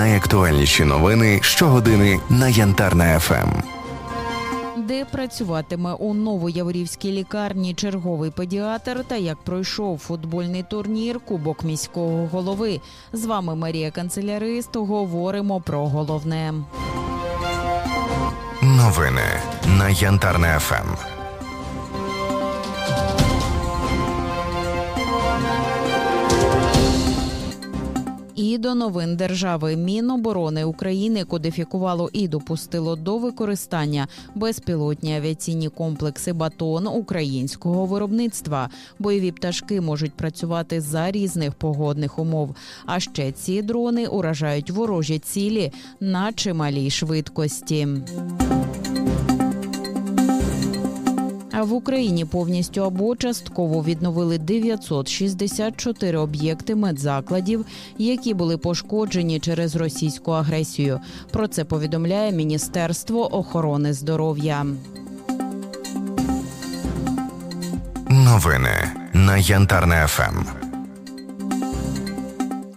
Найактуальніші новини щогодини на Янтарна Ем. ФМ. Де працюватиме у новояворівській лікарні черговий педіатр та як пройшов футбольний турнір Кубок міського голови. З вами Марія Канцелярист. Говоримо про головне. Новини на Янтарна Ем. ФМ. І до новин держави Міноборони України кодифікувало і допустило до використання безпілотні авіаційні комплекси Батон українського виробництва. Бойові пташки можуть працювати за різних погодних умов. А ще ці дрони уражають ворожі цілі на чималій швидкості. В Україні повністю або частково відновили 964 об'єкти медзакладів, які були пошкоджені через російську агресію. Про це повідомляє Міністерство охорони здоров'я. Новини на Янтарне ФМ.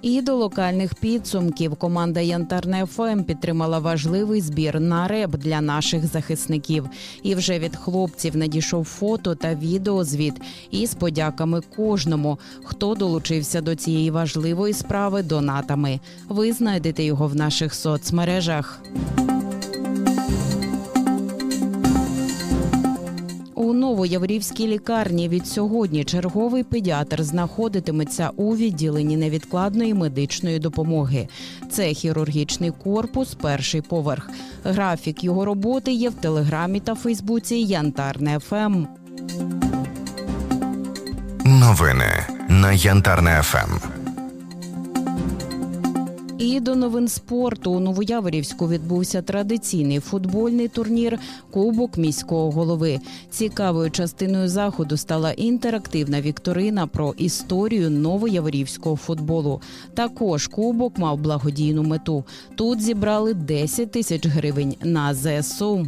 І до локальних підсумків команда Янтарне ФМ підтримала важливий збір на реп для наших захисників. І вже від хлопців надійшов фото та відеозвіт із подяками кожному, хто долучився до цієї важливої справи донатами. Ви знайдете його в наших соцмережах. У новояврівській лікарні від сьогодні черговий педіатр знаходитиметься у відділенні невідкладної медичної допомоги. Це хірургічний корпус, перший поверх. Графік його роботи є в телеграмі та Фейсбуці Янтарне Ем. ФМ. Новини на Янтарна ФМ. І до новин спорту у Новояворівську відбувся традиційний футбольний турнір Кубок міського голови. Цікавою частиною заходу стала інтерактивна вікторина про історію новояворівського футболу. Також кубок мав благодійну мету. Тут зібрали 10 тисяч гривень на ЗСУ.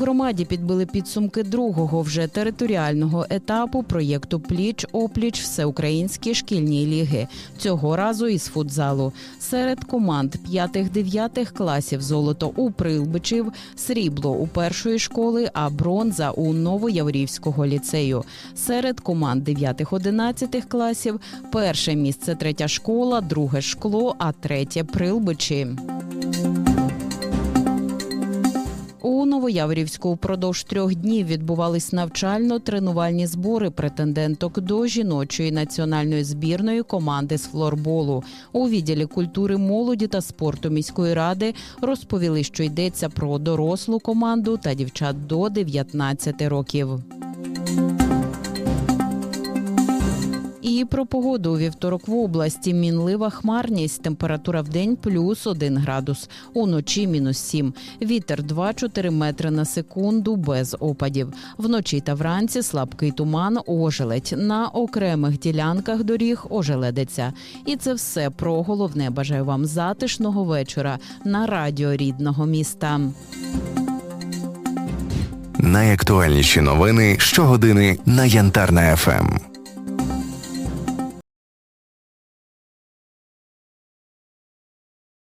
Громаді підбили підсумки другого вже територіального етапу проєкту Пліч опліч всеукраїнські шкільні ліги. Цього разу із футзалу. Серед команд 5-9 класів золото у Прилбичів, срібло у першої школи, а бронза у Новояврівського ліцею. Серед команд 9-11 класів перше місце третя школа, друге шкло, а третє Прилбичі. У Новояврівську впродовж трьох днів відбувались навчально-тренувальні збори претенденток до жіночої національної збірної команди з флорболу. У відділі культури, молоді та спорту міської ради розповіли, що йдеться про дорослу команду та дівчат до 19 років. І про погоду у вівторок в області мінлива хмарність. Температура в день плюс 1 градус, уночі мінус 7. Вітер 2-4 метри на секунду без опадів. Вночі та вранці слабкий туман, ожеледь. На окремих ділянках доріг ожеледиться. І це все про головне. Бажаю вам затишного вечора на радіо рідного міста. Найактуальніші новини щогодини на Янтарна ФМ.